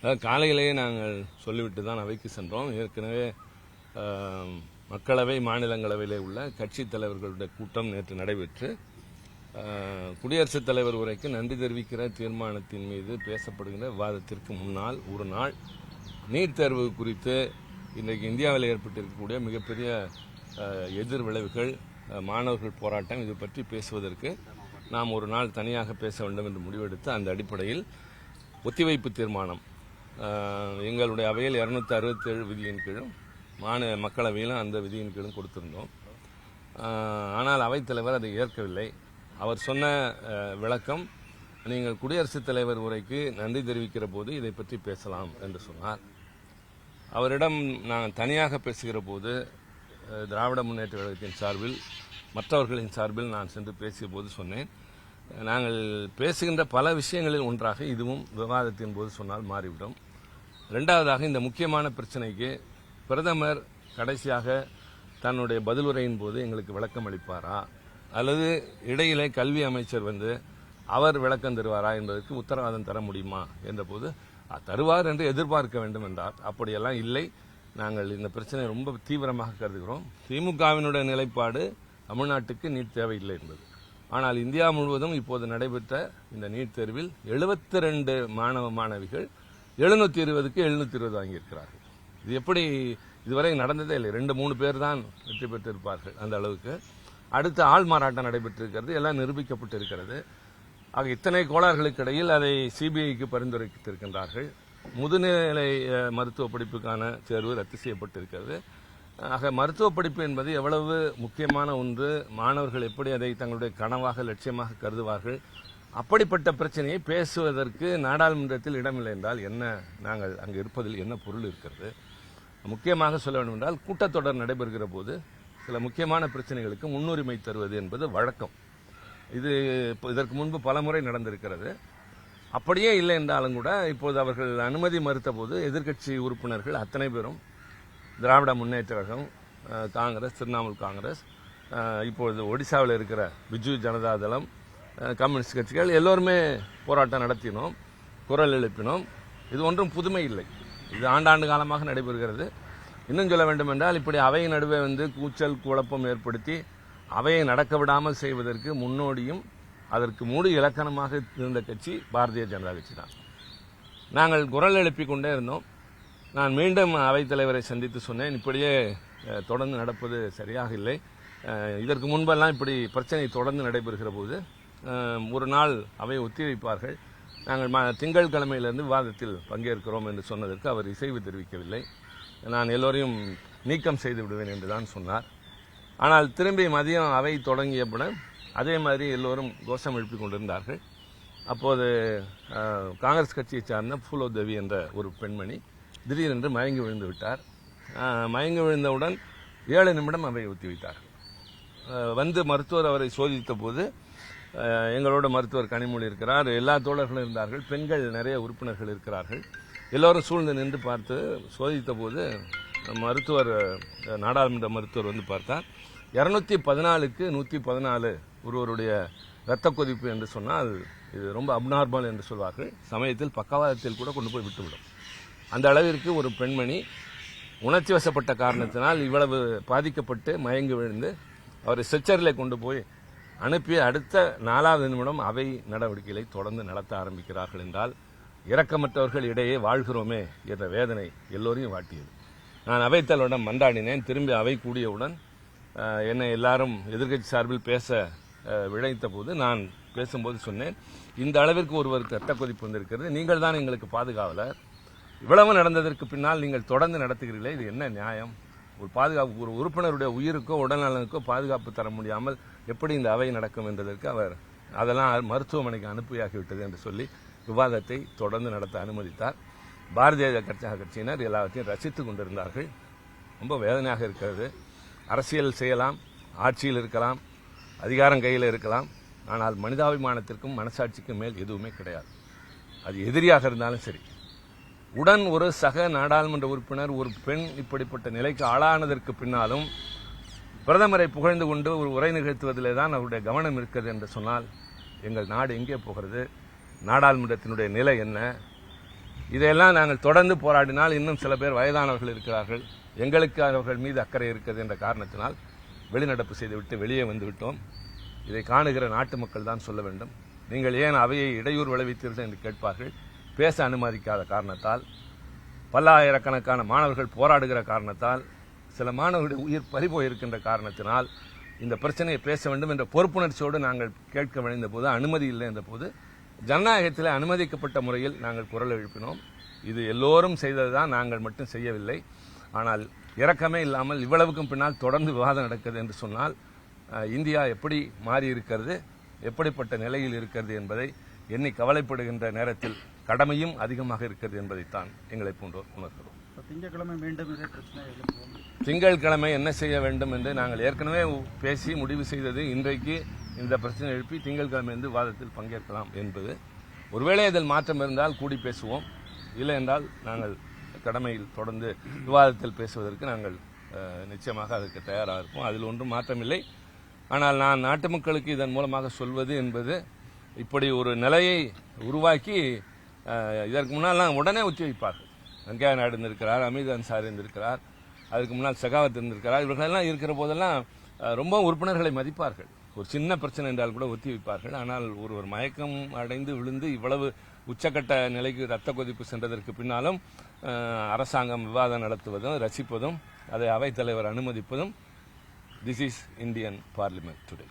அதாவது காலையிலேயே நாங்கள் சொல்லிவிட்டு தான் அவைக்கு சென்றோம். ஏற்கனவே மக்களவை மாநிலங்களவையிலே உள்ள கட்சித் தலைவர்களுடைய கூட்டம் நேற்று நடைபெற்று குடியரசுத் தலைவர் உரைக்கு நன்றி தெரிவிக்கிற தீர்மானத்தின் மீது பேசப்படுகின்ற விவாதத்திற்கு முன்னால் ஒரு நாள் நீட் தேர்வு குறித்து இன்றைக்கு இந்தியாவில் ஏற்பட்டிருக்கக்கூடிய மிகப்பெரிய எதிர் விளைவுகள் மாணவர்கள் போராட்டம் இது பற்றி பேசுவதற்கு நாம் ஒரு நாள் தனியாக பேச வேண்டும் என்று முடிவெடுத்து அந்த அடிப்படையில் ஒத்திவைப்பு தீர்மானம் எங்களுடைய அவையில் இருநூத்தி அறுபத்தேழு விதியின் கீழும் மாநில மக்களவையிலும் அந்த விதியின் கீழும் கொடுத்திருந்தோம். ஆனால் அவைத்தலைவர் அதை ஏற்கவில்லை. அவர் சொன்ன விளக்கம் நீங்கள் குடியரசுத் தலைவர் உரைக்கு நன்றி தெரிவிக்கிற போது இதை பற்றி பேசலாம் என்று சொன்னார். அவரிடம் நான் தனியாக பேசுகிற போது திராவிட முன்னேற்ற கழகத்தின் சார்பில் மற்றவர்களின் சார்பில் நான் சென்று பேசிய போது சொன்னேன். நாங்கள் பேசுகின்ற பல விஷயங்களில் ஒன்றாக இதுவும் விவாதத்தின் போது சொன்னால் மாறிவிடும். ரெண்டாவதாக இந்த முக்கியமான பிரச்சனைக்கு பிரதமர் கடைசியாக தன்னுடைய பதிலுரையின் போது எங்களுக்கு விளக்கம் அளிப்பாரா? அல்லது இடையிலே கல்வி அமைச்சர் வந்து அவர் விளக்கம் தருவாரா என்பதற்கு உத்தரவாதம் தர முடியுமா என்றபோது தருவார் என்று எதிர்பார்க்க வேண்டும் என்றார். அப்படியெல்லாம் இல்லை. நாங்கள் இந்த பிரச்சனையை ரொம்ப தீவிரமாக கருதுகிறோம். திமுகவினுடைய நிலைப்பாடு தமிழ்நாட்டுக்கு நீட் தேவையில்லை என்பது. ஆனால் இந்தியா முழுவதும் இப்போது நடைபெற்ற இந்த நீட் தேர்வில் 72 ரெண்டு மாணவ மாணவிகள் எழுநூத்தி இருபதுக்கு எழுநூத்தி இருபது வாங்கியிருக்கிறார்கள். இது எப்படி இதுவரை நடந்ததே இல்லை. ரெண்டு மூணு பேர் தான் வெற்றி பெற்றிருப்பார்கள் அந்த அளவுக்கு. அடுத்து ஆள் மாறாட்டம் நடைபெற்றிருக்கிறது. எல்லாம் நிரூபிக்கப்பட்டு இருக்கிறது ஆக இத்தனை கோளாறுகளுக்கு இடையில் அதை சிபிஐக்கு பரிந்துரைத்திருக்கின்றார்கள். முதுநிலை மருத்துவ படிப்புக்கான தேர்வு ரத்து செய்யப்பட்டிருக்கிறது. ஆக மருத்துவ படிப்பு என்பது எவ்வளவு முக்கியமான ஒன்று மாணவர்கள் எப்படி அதை தங்களுடைய கனவாக லட்சியமாக கருதுவார்கள் அப்படிப்பட்ட பிரச்சனையை பேசுவதற்கு நாடாளுமன்றத்தில் இடமில்லை என்றால் என்ன? நாங்கள் அங்கு இருப்பதில் என்ன பொருள் இருக்கிறது? முக்கியமாக சொல்ல வேண்டும் என்றால் கூட்டத்தொடர் நடைபெறுகிற போது சில முக்கியமான பிரச்சனைகளுக்கு முன்னுரிமை தருவது என்பது வழக்கம். இது இதற்கு முன்பு பலமுறை நடந்திருக்கிறது. அப்படியே இல்லை என்றாலும் கூட இப்போது அவர்கள் அனுமதி மறுத்த போது எதிர்க்கட்சி உறுப்பினர்கள் அத்தனை பேரும் திராவிட முன்னேற்ற கழகம் காங்கிரஸ் திரிணாமுல் காங்கிரஸ் இப்பொழுது ஒடிசாவில் இருக்கிற பிஜு ஜனதாதளம் தளம் கம்யூனிஸ்ட் கட்சிகள் எல்லோருமே போராட்டம் நடத்தினோம் குரல் எழுப்பினோம். இது ஒன்றும் புதுமை இல்லை. இது ஆண்டாண்டு காலமாக நடைபெறுகிறது. இன்னும் சொல்ல வேண்டும் என்றால் இப்படி அவையின் நடுவே வந்து கூச்சல் குழப்பம் ஏற்படுத்தி அவையை நடக்க விடாமல் செய்வதற்கு முன்னோடியும் அதற்கு மூடு இலக்கணமாக இருந்த கட்சி பாரதிய ஜனதா கட்சி தான். நாங்கள் குரல் எழுப்பிக் கொண்டே இருந்தோம். நான் மீண்டும் அவைத்தலைவரை சந்தித்து சொன்னேன். இப்படியே தொடர்ந்து நடப்பது சரியாக இல்லை. இதற்கு முன்பெல்லாம் இப்படி பிரச்சனை தொடர்ந்து நடைபெறுகிற போது ஒரு நாள் அவை ஒத்திவைப்பார்கள் நாங்கள் ம- திங்கட்கிழமையிலிருந்து விவாதத்தில் பங்கேற்கிறோம் என்று சொன்னதற்கு அவர் இசைவு தெரிவிக்கவில்லை. நான் எல்லோரையும் நீக்கம் செய்து விடுவேன் என்று தான் சொன்னார். ஆனால் திரும்பி மதியம் அவை தொடங்கியவுடன் அதே மாதிரி எல்லோரும் கோஷம் எழுப்பிக் கொண்டிருந்தார்கள். அப்போது காங்கிரஸ் கட்சியை சார்ந்த பூலோ தேவி என்ற ஒரு பெண்மணி திடீரென்று மயங்கி விழுந்து விட்டார். மயங்கி விழுந்தவுடன் ஏழு நிமிடம் அவை ஒத்திவைத்தார்கள். வந்து மருத்துவர் அவரை சோதித்த போது எங்களோட மருத்துவர் கனிமொழி இருக்கிறார். எல்லா தோழர்களும் இருந்தார்கள். பெண்கள் நிறைய உறுப்பினர்கள் இருக்கிறார்கள். எல்லோரும் சூழ்ந்து நின்று பார்த்து சோதித்த போது மருத்துவர் நாடாளுமன்ற மருத்துவர் வந்து பார்த்தார். இரநூத்தி பதினாலுக்கு நூற்றி பதினாலு ஒருவருடைய இரத்த கொதிப்பு என்று சொன்னால் இது ரொம்ப அப்நார்மல் என்று சொல்வார்கள். சமயத்தில் பக்கவாதத்தில் கூட கொண்டு போய் விட்டுவிடும். அந்த அளவிற்கு ஒரு பெண்மணி உணர்ச்சி வசப்பட்ட காரணத்தினால் இவ்வளவு பாதிக்கப்பட்டு மயங்கி விழுந்து அவரை ஸ்ட்ரெச்சரில் கொண்டு போய் அனுப்பி அடுத்த நாலாவது நிமிடம் அவை நடவடிக்கைகளை தொடர்ந்து நடத்த ஆரம்பிக்கிறார்கள் என்றால் இரக்கமற்றவர்கள் இடையே வாழ்கிறோமே என்ற வேதனை எல்லோரையும் வாட்டியது. நான் அவைத்தலைவரிடம் மன்றாடினேன். திரும்பி அவை கூடியவுடன் என்னை எல்லாரும் எதிர்க்கட்சி சார்பில் பேச அஹ், விழைத்த போது நான் பேசும்போது சொன்னேன் இந்த அளவிற்கு ஒருவருக்கு ரத்த கொதிப்பு வந்திருக்கிறது. நீங்கள் தான் எங்களுக்கு பாதுகாவலர். இவ்வளவு நடந்ததற்கு பின்னால் நீங்கள் தொடர்ந்து நடத்துகிறீர்களே இது என்ன நியாயம்? ஒரு பாதுகாப்பு ஒரு உறுப்பினருடைய உயிருக்கோ உடல்நலனுக்கோ பாதுகாப்பு தர முடியாமல் எப்படி இந்த அவை நடக்கும் என்பதற்கு அவர் அதெல்லாம் மருத்துவமனைக்கு அனுப்பியாகிவிட்டது என்று சொல்லி விவாதத்தை தொடர்ந்து நடத்த அனுமதித்தார். பாரதிய ஜனதா கட்சியினர் எல்லாவற்றையும் ரசித்து கொண்டிருந்தார்கள். ரொம்ப வேதனையாக இருக்கிறது. அரசியல் செய்யலாம் ஆட்சியில் இருக்கலாம் அதிகாரம் கையில் இருக்கலாம். ஆனால் மனிதாபிமானத்திற்கும் மனசாட்சிக்கும் மேல் எதுவுமே கிடையாது. அது எதிரியாக இருந்தாலும் சரி. உடன் ஒரு சக நாடாளுமன்ற உறுப்பினர் ஒரு பெண் இப்படிப்பட்ட நிலைக்கு ஆளானதற்கு பின்னாலும் பிரதமரை புகழ்ந்து கொண்டு ஒரு உரை நிகழ்த்துவதிலே தான் அவருடைய கவனம் இருக்கிறது என்று சொன்னால் எங்கள் நாடு எங்கே போகிறது? நாடாளுமன்றத்தினுடைய நிலை என்ன? இதையெல்லாம் நாங்கள் தொடர்ந்து போராடினால் இன்னும் சில பேர் வயதானவர்கள் இருக்கிறார்கள். எங்களுக்கு அவர்கள் மீது அக்கறை இருக்கிறது என்ற காரணத்தினால் வெளிநடப்பு செய்துவிட்டு வெளியே வந்துவிட்டோம். இதை காணுகிற நாட்டு மக்கள் தான் சொல்ல வேண்டும். நீங்கள் ஏன் அவையை இடையூறு விளைவித்தீர்கள் என்று கேட்பார்கள். பேச அனுமதிக்காத காரணத்தால் பல்லாயிரக்கணக்கான மாணவர்கள் போராடுகிற காரணத்தால் சில மாணவர்களுடைய உயிர் பறிபோயிருக்கின்ற காரணத்தினால் இந்த பிரச்சனையை பேச வேண்டும் என்ற பொறுப்புணர்ச்சியோடு நாங்கள் கேட்க விளைந்த போது அனுமதி இல்லை என்ற போது ஜனநாயகத்தில் அனுமதிக்கப்பட்ட முறையில் நாங்கள் குரல் எழுப்பினோம். இது எல்லோரும் செய்தது தான் நாங்கள் மட்டும் செய்யவில்லை. ஆனால் இறக்கமே இல்லாமல் இவ்வளவுக்கும் பின்னால் தொடர்ந்து விவாதம் நடக்கிறது என்று சொன்னால் இந்தியா எப்படி மாறி இருக்கிறது எப்படிப்பட்ட நிலையில் இருக்கிறது என்பதை எண்ணி கவலைப்படுகின்ற நேரத்தில் கடமையும் அதிகமாக இருக்கிறது என்பதைத்தான் எங்களை போன்றோர் உணர்கிறோம். திங்கட்கிழமை மீண்டும் திங்கட்கிழமை என்ன செய்ய வேண்டும் என்று நாங்கள் ஏற்கனவே பேசி முடிவு செய்தது இன்றைக்கு இந்த பிரச்சனை எழுப்பி திங்கட்கிழமை வந்து விவாதத்தில் பங்கேற்கலாம் என்பது. ஒருவேளை அதில் மாற்றம் இருந்தால் கூடி பேசுவோம். இல்லை என்றால் நாங்கள் கடமையில் தொடர்ந்து விவாதத்தில் பேசுவதற்கு நாங்கள் நிச்சயமாக அதற்கு தயாராக இருப்போம். அதில் ஒன்றும் மாற்றமில்லை. ஆனால் நான் நாட்டு மக்களுக்கு இதன் மூலமாக சொல்வது என்பது இப்படி ஒரு நிலையை உருவாக்கி இதற்கு முன்னால் உடனே ஒத்திவைப்பார்கள் வெங்கையா நாயுடு இருந்திருக்கிறார் அமித் அன்சாரி இருந்திருக்கிறார் அதுக்கு முன்னால் செகாவத் இருந்திருக்கிறார். இவர்களெல்லாம் இருக்கிற போதெல்லாம் ரொம்ப உறுப்பினர்களை மதிப்பார்கள். ஒரு சின்ன பிரச்சனை என்றால் கூட ஒத்தி வைப்பார்கள். ஆனால் ஒருவர் மயக்கம் அடைந்து விழுந்து இவ்வளவு உச்சக்கட்ட நிலைக்கு ரத்த கொதிப்பு சென்றதற்கு பின்னாலும் அரசாங்கம் விவாதம் நடத்துவதும் ரசிப்பதும் அதை அவைத்தலைவர் அனுமதிப்பதும் this is Indian parliament today.